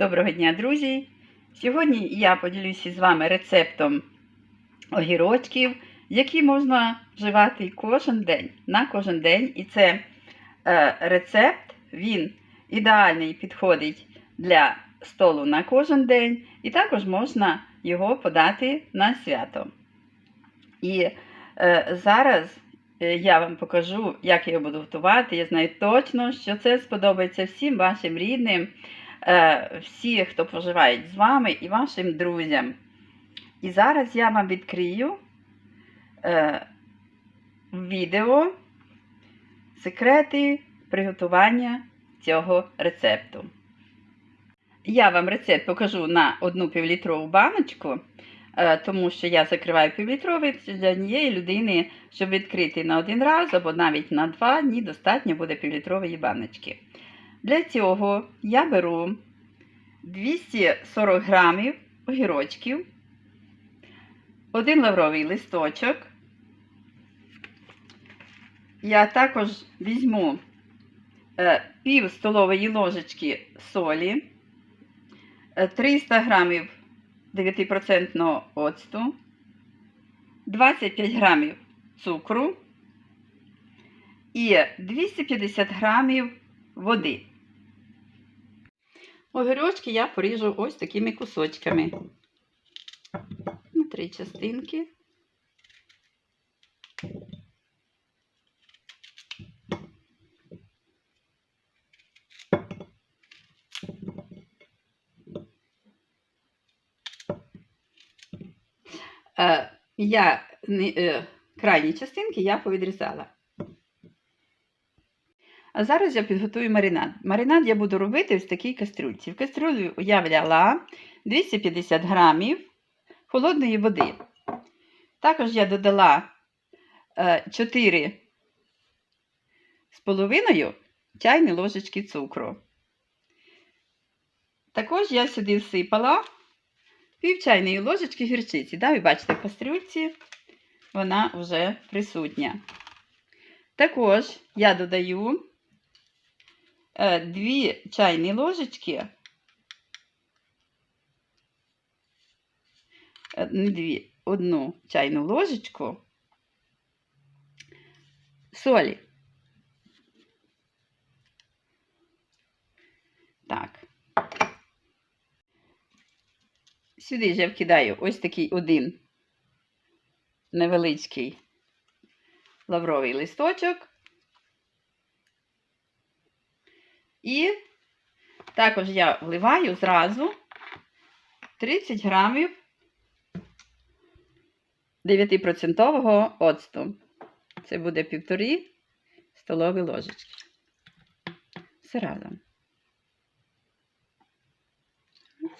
Доброго дня, друзі! Сьогодні я поділюся з вами рецептом огірочків, які можна вживати кожен день, на кожен день. І це е, рецепт, він ідеальний підходить для столу на кожен день, і також можна його подати на свято. І е, зараз е, я вам покажу, як я його буду готувати. Я знаю точно, що це сподобається всім вашим рідним, всі, хто проживають з вами, і вашим друзям. І зараз я вам відкрию е, відео секрети приготування цього рецепту. Я вам рецепт покажу на одну півлітрову баночку, е, тому що я закриваю півлітровий для однієї людини, щоб відкрити на один раз або навіть на два дні достатньо буде півлітрової баночки. Для цього я беру 240 грамів огірочків, один лавровий листочок. Я також візьму е, пів столової ложечки солі, е, 300 грамів 9% оцту, 25 грамів цукру і 250 грамів води. Огірочки я поріжу ось такими кусочками. На три частинки. Е, я е, крайні частинки я повідрізала. А зараз я підготую маринад. Маринад я буду робити в такій кастрюльці. В кастрюлю я вляла 250 грамів холодної води. Також я додала е, 4 з половиною чайні ложечки цукру. Також я сюди всипала пів чайної ложечки гірчиці. Да, ви бачите, в кастрюльці вона вже присутня. Також я додаю 2 чайні ложечки. е, Не дві, одну чайну ложечку солі. Так. Сюди ж я вкидаю ось такий один невеличкий лавровий листочок. І також я вливаю зразу 30 грамів 9% оцту. Це буде півтори столові ложечки. Все разом.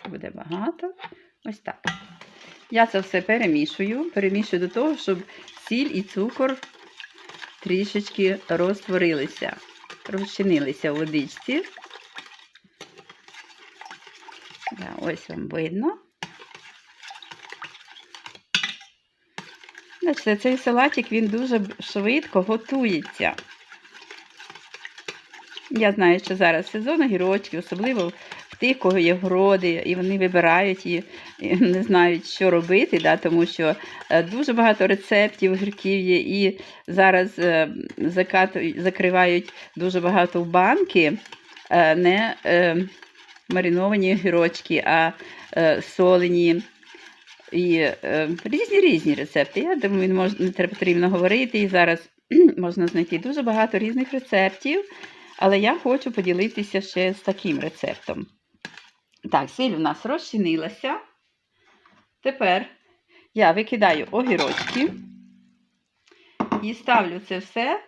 Це буде багато. Ось так. Я це все перемішую. Перемішую до того, щоб сіль і цукор трішечки розтворилися, розчинилися в водичці. Ось вам видно. Бачите, цей салатик він дуже швидко готується. Я знаю, що зараз сезон огірочків, особливо в тих, кого є городи, і вони вибирають і, не знають, що робити, да, тому що е, дуже багато рецептів огірків є, і зараз е, закривають дуже багато в банки е, не мариновані огірочки, а солені. І різні різні рецепти. Я думаю, не, потрібно говорити. І зараз можна знайти дуже багато різних рецептів. Але я хочу поділитися ще з таким рецептом. Так, сіль у нас розчинилася. Тепер я викидаю огірочки і ставлю це все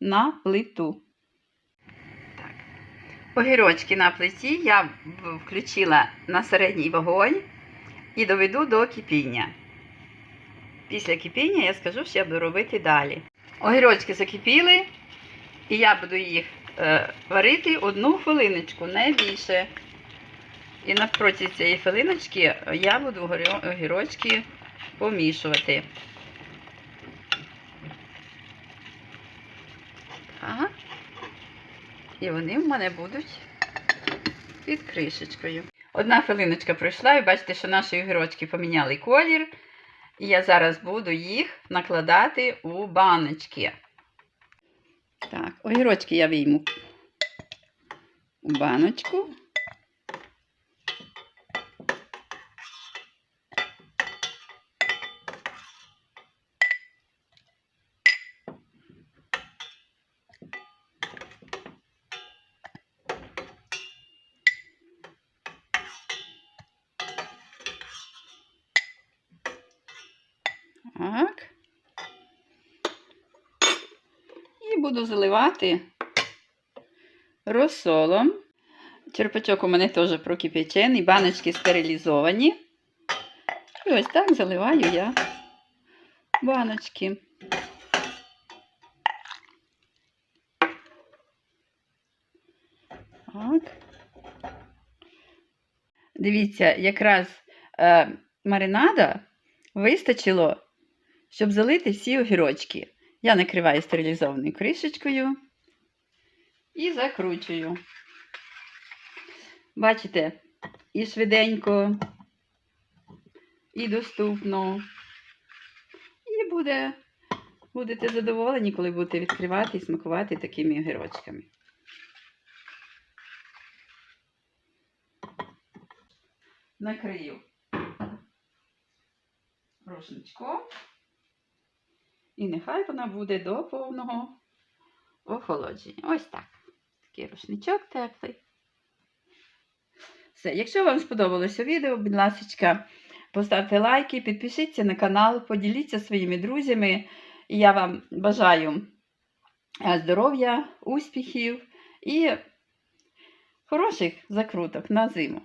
на плиту. Так. Огірочки на плиті я включила на середній вогонь і доведу до кипіння. Після кипіння я скажу, що я буду робити далі. Огірочки закипіли, і я буду їх е, варити одну хвилиночку, не більше. І напроти цієї хвилиночки я буду огірочки помішувати. Ага. І вони в мене будуть під кришечкою. Одна хвилиночка пройшла, і бачите, що наші огірочки поміняли колір. І я зараз буду їх накладати у баночки. Так, огірочки я вийму у баночку. Так. І буду заливати розсолом. Черпачок у мене теж прокип'ячений, баночки стерилізовані. І ось так заливаю я баночки. Так. Дивіться, якраз е, маринада вистачило, щоб залити всі огірочки. Я накриваю стерилізованою кришечкою і закручую. Бачите, і швиденько, і доступно. І буде, будете задоволені, коли будете відкривати і смакувати такими огірочками. Накрию рушничком. І нехай вона буде до повного охолодження. Ось так. Такий рушничок теплий. Все, якщо вам сподобалося відео, будь ласка, поставте лайки, підпишіться на канал, поділіться своїми друзями. І я вам бажаю е, здоров'я, успіхів і хороших закруток на зиму.